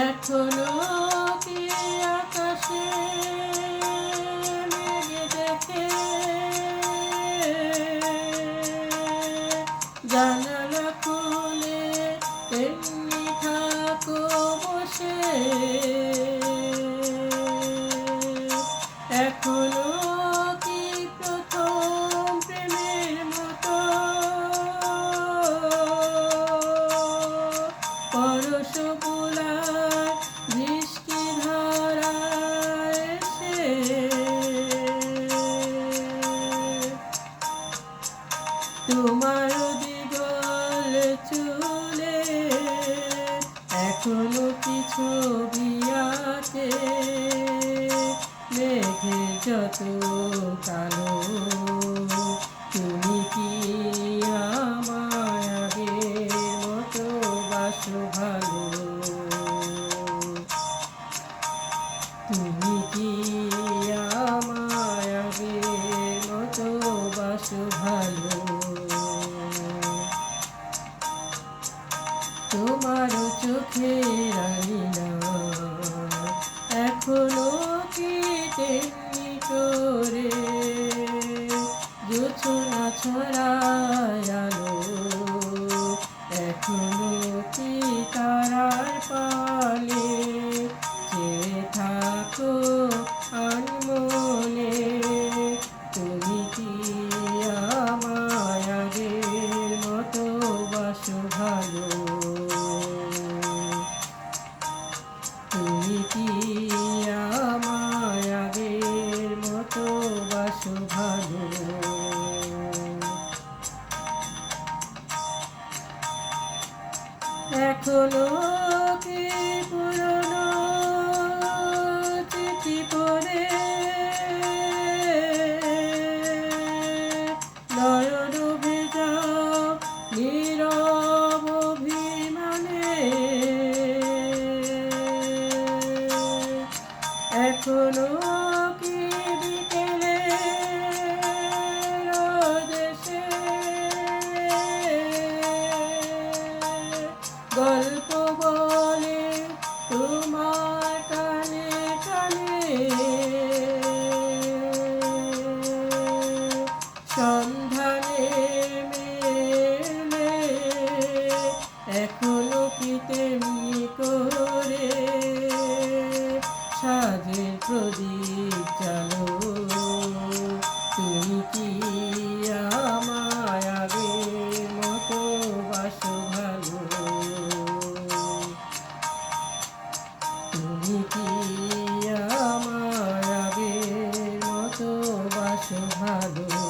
এখনও কি আকাশে তোমার দিগল চুলে এখনও কিছু বিয়াতে মেঘে যত কালো মতো বাসো ভালো। তোমার চোখে আইনা এখনও কি করে। জোছনা ছড়ায় আলো এখনও কি আমায় আগের মতো বাসো ভালো এখনও কি পুরনো এখনও কি বিকেলে রোদেশে গল্প বলে তোমার কানে কানে সন্ধানে প্রদীপ জালো, তুমি কি আমায় আগের মতো বাসো ভালো? তুমি কি আমার আগের মতো বাসো ভালো?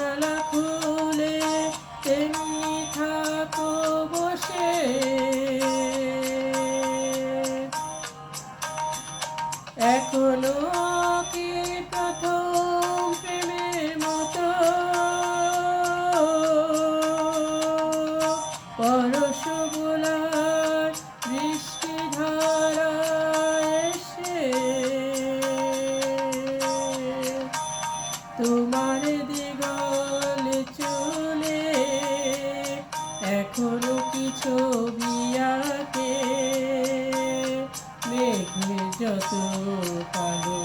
বৃষ্টি ধারা এসে তোমার দিগল চলে এখনও কি ছবি আঁকে? মেঘে যত কালো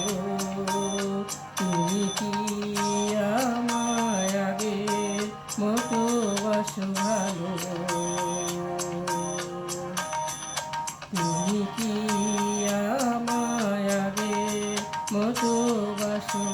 তুমি কি আমায় আগের মতো বাসো